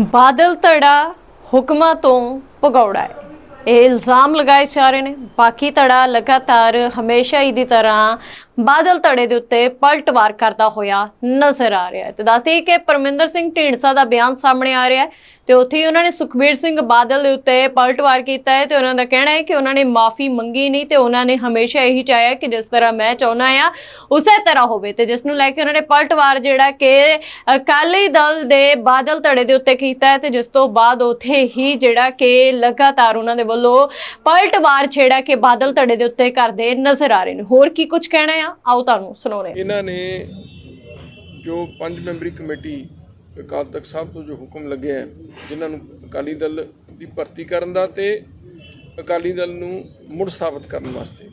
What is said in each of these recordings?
ਬਾਦਲ ਧੜਾ ਹੁਕਮਾਂ ਤੋਂ ਭਗੌੜਾ ਹੈ। ਇਹ ਇਲਜ਼ਾਮ ਲਗਾਏ ਜਾ ਰਹੇ ਨੇ। ਬਾਕੀ ਧੜਾ ਲਗਾਤਾਰ ਹਮੇਸ਼ਾ ਹੀ ਦੀ ਤਰ੍ਹਾਂ ਬਾਦਲ ਧੜੇ ਦੇ ਉੱਤੇ ਪਲਟਵਾਰ ਕਰਦਾ ਹੋਇਆ ਨਜ਼ਰ ਆ ਰਿਹਾ ਹੈ। ਤੇ ਦੱਸਦੇ ਕਿ ਪਰਮਿੰਦਰ ਸਿੰਘ ਢੀਂਡਸਾ ਦਾ ਬਿਆਨ ਸਾਹਮਣੇ ਆ ਰਿਹਾ ਹੈ ਤੇ ਉੱਥੇ ਹੀ ਉਹਨਾਂ ਨੇ ਸੁਖਬੀਰ ਸਿੰਘ ਬਾਦਲ ਦੇ ਉੱਤੇ ਪਲਟਵਾਰ ਕੀਤਾ ਹੈ ਤੇ ਉਹਨਾਂ ਦਾ ਕਹਿਣਾ ਹੈ ਕਿ ਉਹਨਾਂ ਨੇ ਮਾਫੀ ਮੰਗੀ ਨਹੀਂ ਤੇ ਉਹਨਾਂ ਨੇ ਹਮੇਸ਼ਾ ਇਹੀ ਚਾਹਿਆ ਕਿ ਜਿਸ ਤਰ੍ਹਾਂ ਮੈਂ ਚਾਹੁੰਦਾ ਆ ਉਸੇ ਤਰ੍ਹਾਂ ਹੋਵੇ ਤੇ ਜਿਸ ਨੂੰ ਲੈ ਕੇ ਉਹਨਾਂ ਨੇ ਪਲਟਵਾਰ ਜਿਹੜਾ ਕਿ ਅਕਾਲੀ ਦਲ ਦੇ ਬਾਦਲ ਧੜੇ ਦੇ ਉੱਤੇ ਕੀਤਾ ਹੈ ਤੇ ਜਿਸ ਤੋਂ ਬਾਅਦ ਉੱਥੇ ਹੀ ਜਿਹੜਾ ਕਿ ਲਗਾਤਾਰ ਉਹਨਾਂ ਦੇ ਵੱਲੋਂ ਪਲਟਵਾਰ ਛੇੜਾ ਕਿ ਬਾਦਲ ਧੜੇ ਦੇ ਉੱਤੇ ਕਰਦੇ ਨਜ਼ਰ ਆ ਰਹੇ ਨੇ। ਹੋਰ ਕੀ ਕੁਝ ਕਹਿਣਾ ਹੈ ਆ ਆਓ ਤੁਹਾਨੂੰ ਸੁਣਾਉਣੇ ਇਹਨਾਂ ਨੇ ਜੋ ਪੰਜ ਮੈਂਬਰੀ ਕਮੇਟੀ ਅਕਾਲ ਤਖਤ ਸਾਹਿਬ ਤੋਂ ਜੋ ਹੁਕਮ ਲੱਗਿਆ ਹੈ, ਜਿਨ੍ਹਾਂ ਨੂੰ ਅਕਾਲੀ ਦਲ ਦੀ ਭਰਤੀ ਕਰਨ ਦਾ ਤੇ ਅਕਾਲੀ ਦਲ ਨੂੰ ਮੁੜ ਸਥਾਪਿਤ ਕਰਨ ਵਾਸਤੇ।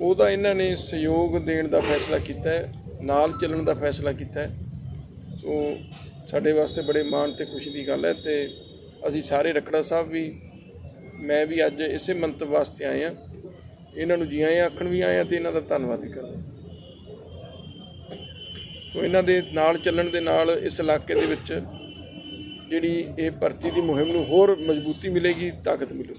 ਉਹਦਾ ਇਹਨਾਂ ਨੇ ਸਹਿਯੋਗ ਦੇਣ ਦਾ ਫੈਸਲਾ ਕੀਤਾ ਹੈ ਨਾਲ ਚੱਲਣ ਦਾ ਫੈਸਲਾ ਕੀਤਾ ਹੈ। ਸੋ ਸਾਡੇ ਵਾਸਤੇ ਬੜੇ ਮਾਣ ਤੇ ਖੁਸ਼ੀ ਦੀ ਗੱਲ ਹੈ ਤੇ ਅਸੀਂ ਸਾਰੇ ਰਖੜਾ ਸਾਹਿਬ ਵੀ ਮੈਂ ਵੀ ਅੱਜ ਇਸੇ ਮੰਤਵ ਵਾਸਤੇ ਆਏ ਆ ਇਹਨਾਂ ਨੂੰ ਜੀ ਆਇਆਂ ਆਖਣ ਵੀ ਆਏ ਆ ਤੇ ਇਹਨਾਂ ਦਾ ਧੰਨਵਾਦ ਵੀ ਕਰਦੇ। ਸੋ ਇਹਨਾਂ ਦੇ ਨਾਲ ਚੱਲਣ ਦੇ ਨਾਲ ਇਸ ਇਲਾਕੇ ਦੇ ਵਿੱਚ ਜਿਹੜੀ ਇਹ ਭਰਤੀ ਦੀ ਮੁਹਿੰਮ ਨੂੰ ਹੋਰ ਮਜ਼ਬੂਤੀ ਮਿਲੇਗੀ ਤਾਕਤ ਮਿਲੂ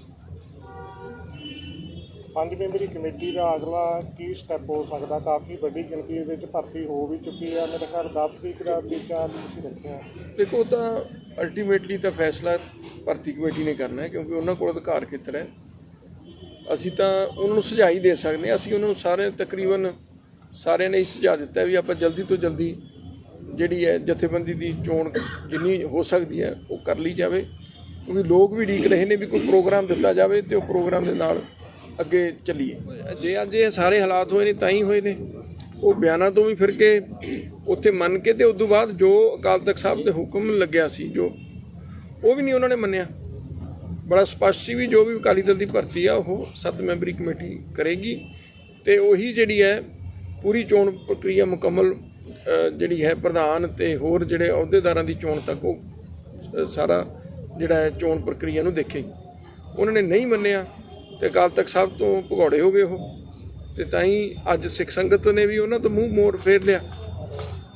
ਪੰਜ ਮੈਂਬਰੀ ਕਮੇਟੀ ਦਾ ਅਗਲਾ ਕੀ ਸਟੈਪ ਹੋ ਸਕਦਾ? ਕਾਫੀ ਵੱਡੀ ਗਿਣਤੀ ਵਿੱਚ ਭਰਤੀ ਹੋ ਵੀ ਚੁੱਕੀ ਹੈ ਮੇਰੇ ਖਿਆਲ 10 ਤਰੀਕ ਦਾ ਵਿਚਾਰ ਤੁਸੀਂ ਰੱਖਿਆ ਦੇਖੋ ਤਾਂ ਅਲਟੀਮੇਟਲੀ ਤਾਂ ਫੈਸਲਾ ਭਰਤੀ ਕਮੇਟੀ ਨੇ ਕਰਨਾ ਹੈ ਕਿਉਂਕਿ ਉਹਨਾਂ ਕੋਲ ਅਧਿਕਾਰ ਖੇਤਰ ਹੈ। ਅਸੀਂ ਤਾਂ ਉਹਨਾਂ ਨੂੰ ਸੁਝਾਅ ਹੀ ਦੇ ਸਕਦੇ ਹਾਂ। ਅਸੀਂ ਉਹਨਾਂ ਨੂੰ ਸਾਰੇ ਤਕਰੀਬਨ ਸਾਰਿਆਂ ਨੇ ਹੀ ਸੁਝਾਅ ਦਿੱਤਾ ਵੀ ਆਪਾਂ ਜਲਦੀ ਤੋਂ ਜਲਦੀ ਜਿਹੜੀ ਹੈ ਜਥੇਬੰਦੀ ਦੀ ਚੋਣ ਜਿੰਨੀ ਹੋ ਸਕਦੀ ਹੈ, ਉਹ ਕਰ ਲਈ ਜਾਵੇ। ਕਿਉਂਕਿ ਲੋਕ ਵੀ ਉਡੀਕ ਰਹੇ ਨੇ ਵੀ ਕੋਈ ਪ੍ਰੋਗਰਾਮ ਦਿੱਤਾ ਜਾਵੇ ਤੇ ਉਹ ਪ੍ਰੋਗਰਾਮ ਦੇ ਨਾਲ ਅੱਗੇ ਚੱਲੀਏ। ਜੇ ਅੱਜ ਇਹ ਸਾਰੇ ਹਾਲਾਤ ਹੋਏ ਨੇ, ਤਾਂ ਹੀ ਹੋਏ ਨੇ। ਉਹ ਬਿਆਨਾਂ ਤੋਂ ਵੀ ਫਿਰ ਕੇ ਉੱਥੇ ਮੰਨ ਕੇ ਤੇ ਉਸ ਤੋਂ ਬਾਅਦ ਜੋ ਅਕਾਲ ਤਖਤ ਸਾਹਿਬ ਦੇ ਹੁਕਮ ਲੱਗਿਆ ਸੀ, ਜੋ ਉਹ ਵੀ ਨਹੀਂ ਉਹਨਾਂ ਨੇ ਮੰਨਿਆ। ਬੜਾ ਸਪਸ਼ਟ ਸੀ ਵੀ ਜੋ ਵੀ ਅਕਾਲੀ ਦਲ ਦੀ ਭਰਤੀ ਆ, ਉਹ ਸੱਤ ਮੈਂਬਰੀ ਕਮੇਟੀ ਕਰੇਗੀ ਤੇ ਉਹੀ ਜਿਹੜੀ ਹੈ, ਪੂਰੀ ਚੋਣ ਪ੍ਰਕਿਰਿਆ ਮੁਕੰਮਲ ਜਿਹੜੀ ਹੈ ਪ੍ਰਧਾਨ ਤੇ ਹੋਰ ਜਿਹੜੇ ਅਹੁਦੇਦਾਰਾਂ ਦੀ ਚੋਣ ਤੱਕ ਉਹ ਸਾਰਾ ਜਿਹੜਾ ਹੈ ਚੋਣ ਪ੍ਰਕਿਰਿਆ ਨੂੰ ਦੇਖੇਗੀ। ਉਹਨਾਂ ਨੇ ਨਹੀਂ ਮੰਨਿਆ ਤੇ ਅਕਾਲ ਤਖਤ ਸਾਹਿਬ ਤੋਂ ਭਗੌੜੇ ਹੋ ਗਏ ਉਹ। ਤੇ ਤਾਂ ਹੀ ਅੱਜ ਸਿੱਖ ਸੰਗਤ ਨੇ ਵੀ ਉਹਨਾਂ ਤੋਂ ਮੂੰਹ ਮੋੜ ਫੇਰ ਲਿਆ।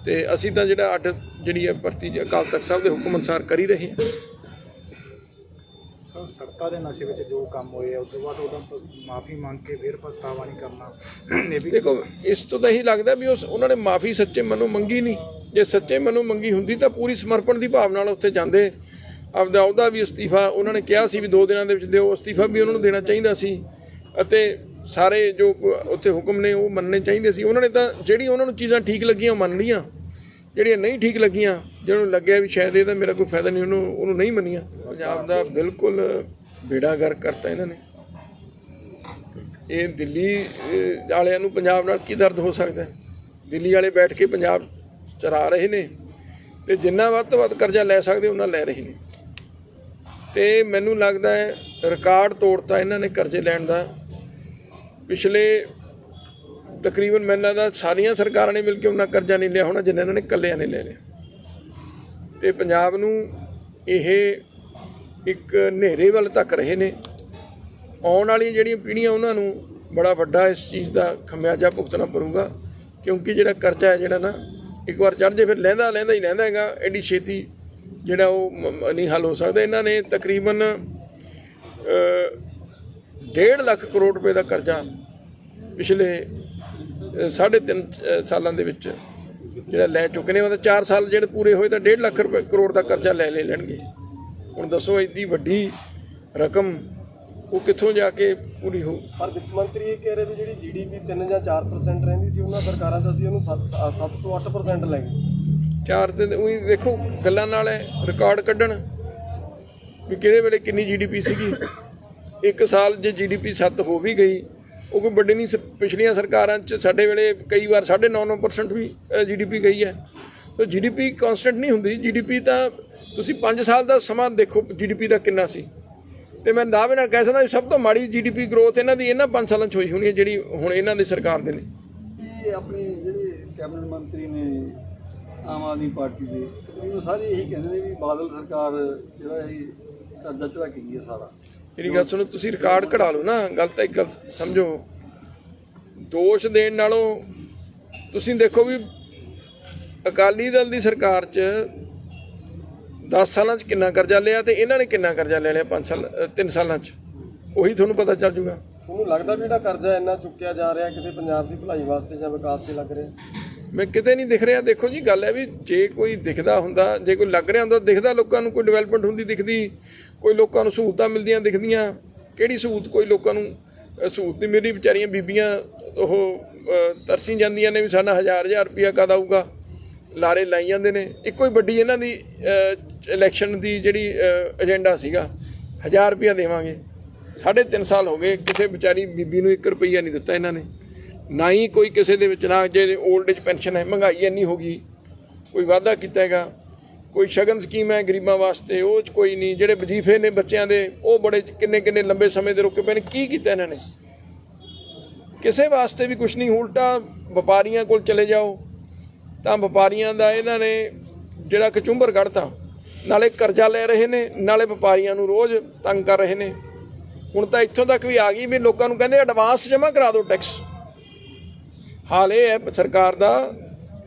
ਤੇ ਅਸੀਂ ਤਾਂ ਜਿਹੜਾ ਅੱਡ ਜਿਹੜੀ ਹੈ ਭਰਤੀ ਅਕਾਲ ਤਖਤ ਸਾਹਿਬ ਦੇ ਹੁਕਮ ਅਨੁਸਾਰ ਕਰੀ ਰਹੇ ਹਾਂ। ਸੱਤਾ ਦੇ ਨਸ਼ੇ ਵਿੱਚ ਜੋ ਕੰਮ ਹੋਏ ਆ, ਉਸ ਤੋਂ ਬਾਅਦ ਉਹਦਾ ਮਾਫੀ ਮੰਗ ਕੇ ਫਿਰ ਪਛਤਾਵਾ ਨਹੀਂ ਕਰਨਾ। ਦੇਖੋ, ਇਸ ਤੋਂ ਤਾਂ ਇਹੀ ਲੱਗਦਾ ਵੀ ਉਸ, ਉਹਨਾਂ ਨੇ ਮਾਫੀ ਸੱਚੇ ਮਨੋਂ ਮੰਗੀ ਨਹੀਂ। ਜੇ ਸੱਚੇ ਮਨੋਂ ਮੰਗੀ ਹੁੰਦੀ ਤਾਂ ਪੂਰੀ ਸਮਰਪਣ ਦੀ ਭਾਵ ਨਾਲ ਉੱਥੇ ਜਾਂਦੇ। ਆਪਦਾ ਉਹਦਾ ਵੀ ਅਸਤੀਫਾ, ਉਹਨਾਂ ਨੇ ਕਿਹਾ ਸੀ ਵੀ ਦੋ ਦਿਨਾਂ ਦੇ ਵਿੱਚ ਦਿਓ, ਅਸਤੀਫਾ ਵੀ ਉਹਨਾਂ ਨੂੰ ਦੇਣਾ ਚਾਹੀਦਾ ਸੀ। ਅਤੇ ਸਾਰੇ ਜੋ ਉੱਥੇ ਹੁਕਮ ਨੇ ਉਹ ਮੰਨਣੇ ਚਾਹੀਦੇ ਸੀ। ਉਹਨਾਂ ਨੇ ਤਾਂ, ਜਿਹੜੀ ਉਹਨਾਂ ਨੂੰ ਚੀਜ਼ਾਂ ਠੀਕ ਲੱਗੀਆਂ, ਉਹ ਮੰਨ ਲਈਆਂ। ਜਿਹੜੀਆਂ ਨਹੀਂ ਠੀਕ ਲੱਗੀਆਂ, ਜਿਹਨੂੰ ਲੱਗਿਆ ਵੀ ਸ਼ਾਇਦ ਇਹਦਾ ਮੇਰਾ ਕੋਈ ਫਾਇਦਾ ਨਹੀਂ, ਉਹਨੂੰ ਉਹਨੂੰ ਨਹੀਂ ਮੰਨੀਆਂ। ਪੰਜਾਬ ਦਾ ਬਿਲਕੁਲ ਬੇੜਾ ਗਰ ਕਰਤਾ ਇਹਨਾਂ ਨੇ। ਇਹ ਦਿੱਲੀ ਵਾਲਿਆਂ ਨੂੰ ਪੰਜਾਬ ਨਾਲ ਕੀ ਦਰਦ ਹੋ ਸਕਦਾ? ਦਿੱਲੀ ਵਾਲੇ ਬੈਠ ਕੇ ਪੰਜਾਬ ਚਰਾ ਰਹੇ ਨੇ ਤੇ ਜਿੰਨਾ ਵੱਧ ਤੋਂ ਵੱਧ ਕਰਜ਼ਾ ਲੈ ਸਕਦੇ, ਉਹਨਾਂ ਲੈ ਰਹੇ ਨੇ। ਤੇ ਮੈਨੂੰ ਲੱਗਦਾ ਹੈ, ਰਿਕਾਰਡ ਤੋੜਤਾ ਇਹਨਾਂ ਨੇ ਕਰਜ਼ੇ ਲੈਣ ਦਾ। ਪਿਛਲੇ ਤਕਰੀਬਨ ਮੈਨੂੰ ਲੱਗਦਾ ਸਾਰੀਆਂ ਸਰਕਾਰਾਂ ਨੇ ਮਿਲ ਕੇ ਉਹਨਾਂ ਕਰਜ਼ਾ ਨਹੀਂ ਲਿਆ ਹੋਣਾ ਜਿੰਨਾ ਇਹਨਾਂ ਨੇ ਇਕੱਲਿਆਂ ਨੇ ਲੈ ਲਿਆ। ਤੇ ਪੰਜਾਬ ਨੂੰ ਇਹ ਇੱਕ ਹਨੇਰੇ ਵੱਲ ਤੱਕ ਰਹੇ ਨੇ। ਆਉਣ ਵਾਲੀਆਂ ਜਿਹੜੀਆਂ ਪੀੜ੍ਹੀਆਂ ਉਹਨਾਂ ਨੂੰ ਬੜਾ ਵੱਡਾ ਇਸ ਚੀਜ਼ ਦਾ ਖਮਿਆਜਾ ਭੁਗਤਣਾ ਪਊਗਾ, ਕਿਉਂਕਿ ਜਿਹੜਾ ਕਰਜ਼ਾ ਹੈ ਜਿਹੜਾ ਨਾ, ਇੱਕ ਵਾਰ ਚੜ ਜੇ ਫਿਰ ਲੈਂਦਾ ਲੈਂਦਾ ਹੀ ਲੈਂਦਾ ਹੈਗਾ, ਐਡੀ ਛੇਤੀ ਜਿਹੜਾ ਉਹ ਨਹੀਂ ਹੱਲ ਹੋ ਸਕਦਾ। ਇਹਨਾਂ ਨੇ ਤਕਰੀਬਨ 1.5 ਲੱਖ ਕਰੋੜ ਰੁਪਏ ਦਾ ਕਰਜ਼ਾ ਪਿਛਲੇ ਸਾਢੇ ਤਿੰਨ ਅ, ਸਾਲਾਂ ਦੇ ਵਿੱਚ ਜਿਹੜਾ ਲੈ ਚੁੱਕੇ ਨੇ ਉਹਦਾ 4 ਸਾਲ ਜਿਹੜੇ ਪੂਰੇ ਹੋਏ ਤਾਂ 1.5 ਲੱਖ ਰੁਪਏ ਕਰੋੜ ਦਾ ਕਰਜ਼ਾ ਲੈ ਲੈ ਲੈਣਗੇ। ਹੁਣ ਦੱਸੋ ਇੰਨੀ ਵੱਡੀ ਰਕਮ ਉਹ ਕਿੱਥੋਂ ਜਾ ਕੇ ਪੂਰੀ ਹੋ ਪਰ ਵਿੱਤ ਮੰਤਰੀ ਇਹ ਕਹਿ ਰਹੇ ਵੀ ਜਿਹੜੀ ਜੀਡੀਪੀ 3 ਜਾਂ 4% ਰਹਿੰਦੀ ਸੀ ਉਹਨਾਂ ਸਰਕਾਰਾਂ 'ਚ ਅਸੀਂ ਉਹਨੂੰ 7 7 ਤੋਂ 8% ਲੈ ਗਏ ਚਾਰ ਤੇ ਉਹੀ ਦੇਖੋ ਗੱਲਾਂ ਨਾਲ ਹੈ ਰਿਕਾਰਡ ਕੱਢਣ ਵੀ ਕਿਹੜੇ ਵੇਲੇ ਕਿੰਨੀ ਜੀਡੀਪੀ ਸੀਗੀ। ਇੱਕ ਸਾਲ ਜੇ ਜੀਡੀਪੀ 7 ਹੋ ਵੀ ਗਈ ਉਹ ਕੋਈ ਵੱਡੇ ਨਹੀਂ ਪਿਛਲੀਆਂ ਸਰਕਾਰਾਂ 'ਚ ਸਾਡੇ ਵੇਲੇ ਕਈ ਵਾਰ 9.5% ਵੀ ਜੀਡੀਪੀ ਗਈ ਹੈ। ਤਾਂ ਜੀਡੀਪੀ ਕਨਸਟੈਂਟ ਨਹੀਂ ਹੁੰਦੀ। ਜੀਡੀਪੀ ਤਾਂ ਤੁਸੀਂ 5 ਸਾਲ ਦਾ ਸਮਾਂ ਦੇਖੋ ਜੀਡੀਪੀ ਦਾ ਕਿੰਨਾ ਸੀ। ਤੇ ਮੈਂ ਦਾਅਵੇ ਨਾਲ ਕਹਿ ਸਕਦਾ ਸਭ ਤੋਂ ਮਾੜੀ ਜੀਡੀਪੀ ਗਰੋਥ ਇਹਨਾਂ ਦੀ ਇਹਨਾਂ 5 ਸਾਲਾਂ 'ਚ ਹੋਈ ਹੋਣੀ ਹੈ, ਜਿਹੜੀ ਹੁਣ ਇਹਨਾਂ ਦੀ ਸਰਕਾਰ ਦੇ ਨੇ ਇਹ ਆਪਣੇ ਜਿਹੜੇ ਕੈਬਨਿਟ ਮੰਤਰੀ ਨੇ ਆਮ ਆਦਮੀ ਪਾਰਟੀ ਦੇ ਉਹ ਸਾਰੇ ਇਹੀ ਕਹਿੰਦੇ ਨੇ ਵੀ ਬਾਦਲ ਸਰਕਾਰ ਜਿਹੜਾ ਇਹ ਕਰਜ਼ਾ ਚੜਾ ਕੇ ਗਈ ਹੈ ਸਾਰਾ। ਮੇਰੀ ਗੱਲ ਸੁਣੋ ਤੁਸੀਂ ਰਿਕਾਰਡ ਕਢਾ ਲਓ ਨਾ ਗੱਲ ਤਾਂ ਇੱਕ ਗੱਲ ਸਮਝੋ। ਦੋਸ਼ ਦੇਣ ਨਾਲੋਂ ਤੁਸੀਂ ਦੇਖੋ ਵੀ ਅਕਾਲੀ ਦਲ ਦੀ ਸਰਕਾਰ 'ਚ 10 ਸਾਲਾਂ 'ਚ ਕਿੰਨਾ ਕਰਜ਼ਾ ਲਿਆ ਤੇ ਇਹਨਾਂ ਨੇ ਕਿੰਨਾ ਕਰਜ਼ਾ ਲੈ ਲਿਆ 5 ਸਾਲ 3 ਸਾਲਾਂ 'ਚ? ਉਹੀ ਤੁਹਾਨੂੰ ਪਤਾ ਚੱਲ ਜੂਗਾ। ਤੁਹਾਨੂੰ ਲੱਗਦਾ ਵੀ ਜਿਹੜਾ ਕਰਜ਼ਾ ਇੰਨਾ ਚੁੱਕਿਆ ਜਾ ਰਿਹਾ ਕਿਤੇ ਪੰਜਾਬ ਦੀ ਭਲਾਈ ਵਾਸਤੇ ਜਾਂ ਵਿਕਾਸ ਤੇ ਲੱਗ ਰਿਹਾ? ਮੈਂ ਕਿਤੇ ਨਹੀਂ ਦਿਖ ਰਿਹਾ। ਦੇਖੋ ਜੀ ਗੱਲ ਹੈ ਵੀ ਜੇ ਕੋਈ ਦਿਖਦਾ ਹੁੰਦਾ ਜੇ ਕੋਈ ਲੱਗ ਰਿਹਾ ਹੁੰਦਾ ਦਿਖਦਾ ਲੋਕਾਂ ਨੂੰ ਕੋਈ ਡਿਵੈਲਪਮੈਂਟ ਹੁੰਦੀ ਦਿਖਦੀ। ਕੋਈ ਲੋਕਾਂ ਨੂੰ ਸਹੂਲਤਾਂ ਮਿਲਦੀਆਂ, ਦਿਖਦੀਆਂ। ਕਿਹੜੀ ਸਹੂਲਤ ਕੋਈ ਲੋਕਾਂ ਨੂੰ ਸਹੂਲਤ ਨਹੀਂ ਮਿਲਦੀ? ਵਿਚਾਰੀਆਂ ਬੀਬੀਆਂ, ਉਹ ਤਰਸੀ ਜਾਂਦੀਆਂ ਨੇ ਵੀ ਸਾਡਾ ਹਜ਼ਾਰ ਹਜ਼ਾਰ ਰੁਪਇਆ ਕਦ ਆਊਗਾ? ਲਾਰੇ ਲਾਈ ਜਾਂਦੇ ਨੇ। ਇੱਕੋ ਹੀ ਵੱਡੀ ਇਹਨਾਂ ਦੀ ਇਲੈਕਸ਼ਨ ਦੀ ਜਿਹੜੀ ਏਜੰਡਾ ਸੀਗਾ, ਹਜ਼ਾਰ ਰੁਪਇਆ ਦੇਵਾਂਗੇ। ਸਾਢੇ ਤਿੰਨ ਸਾਲ ਹੋ ਗਏ, ਕਿਸੇ ਵਿਚਾਰੀ ਬੀਬੀ ਨੂੰ 1 ਰੁਪਈਆ ਨਹੀਂ ਦਿੱਤਾ ਇਹਨਾਂ ਨੇ। ਨਾ ਹੀ ਕੋਈ ਕਿਸੇ ਦੇ ਵਿੱਚ, ਨਾ ਜੇ 올ਡ ਏਜ ਪੈਨਸ਼ਨ ਹੈ, ਮਹਿੰਗਾਈ ਇੰਨੀ ਹੋ ਗਈ। ਕੋਈ ਵਾਅਦਾ ਕੀਤਾ ਹੈਗਾ। ਕੋਈ ਸ਼ਗਨ ਸਕੀਮ ਹੈ ਗਰੀਬਾਂ ਵਾਸਤੇ, ਉਹ 'ਚ ਕੋਈ ਨਹੀਂ। ਜਿਹੜੇ ਵਜ਼ੀਫੇ ਨੇ ਬੱਚਿਆਂ ਦੇ, ਉਹ ਬੜੇ ਕਿੰਨੇ ਕਿੰਨੇ ਲੰਬੇ ਸਮੇਂ ਦੇ ਰੁਕੇ ਪਏ ਨੇ। ਕੀ ਕੀਤਾ ਇਹਨਾਂ ਨੇ? ਕਿਸੇ ਵਾਸਤੇ ਵੀ ਕੁਝ ਨਹੀਂ, ਉਲਟਾ ਵਪਾਰੀਆਂ ਕੋਲ ਚਲੇ ਜਾਓ। ਤਾਂ ਵਪਾਰੀਆਂ ਦਾ ਇਹਨਾਂ ਨੇ ਜਿਹੜਾ ਕਚੁੰਬਰ ਕੱਢਤਾ ਨਾਲੇ ਕਰਜ਼ਾ ਲੈ ਰਹੇ ਨੇ, ਨਾਲੇ ਵਪਾਰੀਆਂ ਨੂੰ ਰੋਜ਼ ਤੰਗ ਕਰ ਰਹੇ ਨੇ। ਹੁਣ ਤਾਂ ਇੱਥੋਂ ਤੱਕ ਵੀ ਆ ਗਈ ਵੀ ਲੋਕਾਂ ਨੂੰ ਕਹਿੰਦੇ ਐਡਵਾਂਸ ਜਮ੍ਹਾਂ ਕਰਾ ਦਿਓ ਟੈਕਸ ਹਾਲ ਇਹ ਹੈ, ਸਰਕਾਰ ਦਾ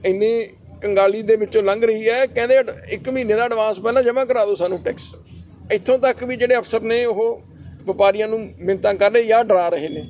ਇੰਨੀ ਕੰਗਾਲੀ ਦੇ ਵਿੱਚੋਂ ਲੰਘ ਰਹੀ ਹੈ, ਕਹਿੰਦੇ ਅਡ- ਇੱਕ ਮਹੀਨੇ ਦਾ ਐਡਵਾਂਸ ਪਹਿਲਾਂ ਜਮ੍ਹਾਂ ਕਰਾ ਦਿਓ ਸਾਨੂੰ ਟੈਕਸ ਇੱਥੋਂ ਤੱਕ ਵੀ ਜਿਹੜੇ ਅਫਸਰ ਨੇ ਉਹ ਵਪਾਰੀਆਂ ਨੂੰ ਮਿੰਤਾਂ ਕਰ ਰਹੇ ਜਾਂ ਡਰਾ ਰਹੇ ਨੇ।